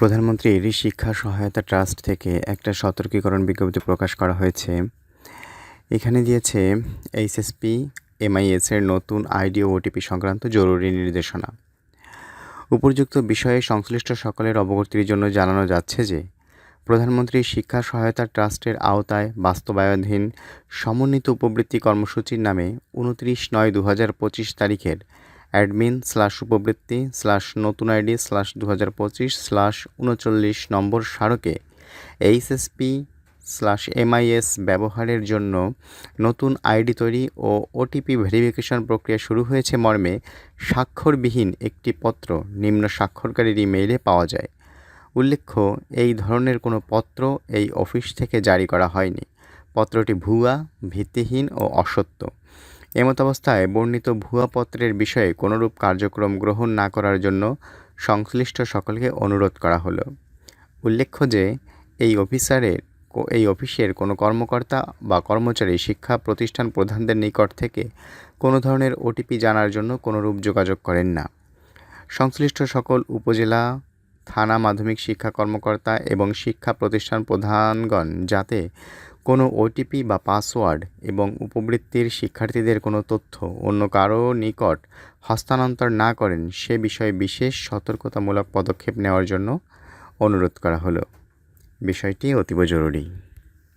প্রধানমন্ত্রীর শিক্ষা সহায়তা ট্রাস্ট থেকে একটা সতর্কীকরণ বিজ্ঞপ্তি প্রকাশ করা হয়েছে। এখানে দিয়েছে, এইচএসপি, এমআইএস এর নতুন আইডি ও ওটিপি সংক্রান্ত জরুরি নির্দেশনা। উপযুক্ত বিষয়ে সংশ্লিষ্ট সকলের অবগতির জন্য জানানো যাচ্ছে যে, প্রধানমন্ত্রী শিক্ষা সহায়তা ট্রাস্টের আওতায় বাস্তবায়নধীন সমন্বিত উপবৃত্তি কর্মসূচির নামে উনত্রিশ নয় দু হাজার পঁচিশ তারিখের অ্যাডমিন স্ল্যাশ উপবৃত্তি স্ল্যাশ নতুন আইডি স্ল্যাশ দু হাজার পঁচিশ স্ল্যাশ উনচল্লিশ নম্বর স্মারকে এইচএসপি স্ল্যাশ এমআইএস ব্যবহারের জন্য নতুন আইডি তৈরি ও ওটিপি ভেরিফিকেশন প্রক্রিয়া শুরু হয়েছে মর্মে স্বাক্ষরবিহীন একটি পত্র, নিম্ন স্বাক্ষরকারীর ইমেইলে পাওয়া যায়। উল্লেখ্য, এই ধরনের কোনো পত্র এই অফিস থেকে জারি করা হয়নি। পত্রটি ভুয়া, ভিত্তিহীন ও অসত্য। এমতাবস্থায় বর্ণিত ভুয়া পত্রের বিষয়ে কোনোরূপ কার্যক্রম গ্রহণ না করার জন্য সংশ্লিষ্ট সকলকে অনুরোধ করা হলো। উল্লেখ্য যে, এই অফিসারের এই অফিসের কোনো কর্মকর্তা বা কর্মচারী শিক্ষা প্রতিষ্ঠান প্রধানদের নিকট থেকে কোনো ধরনের ওটিপি জানার জন্য কোনোরূপ যোগাযোগ করেন না। সংশ্লিষ্ট সকল উপজেলা, থানা মাধ্যমিক শিক্ষা কর্মকর্তা এবং শিক্ষা প্রতিষ্ঠান প্রধানগণ যাতে কোনো ওটিপি বা পাসওয়ার্ড এবং উপবৃত্তির শিক্ষার্থীদের কোনো তথ্য অন্য কারও নিকট হস্তান্তর না করেন সে বিষয়ে বিশেষ সতর্কতামূলক পদক্ষেপ নেওয়ার জন্য অনুরোধ করা হলো। বিষয়টি অতীব জরুরি।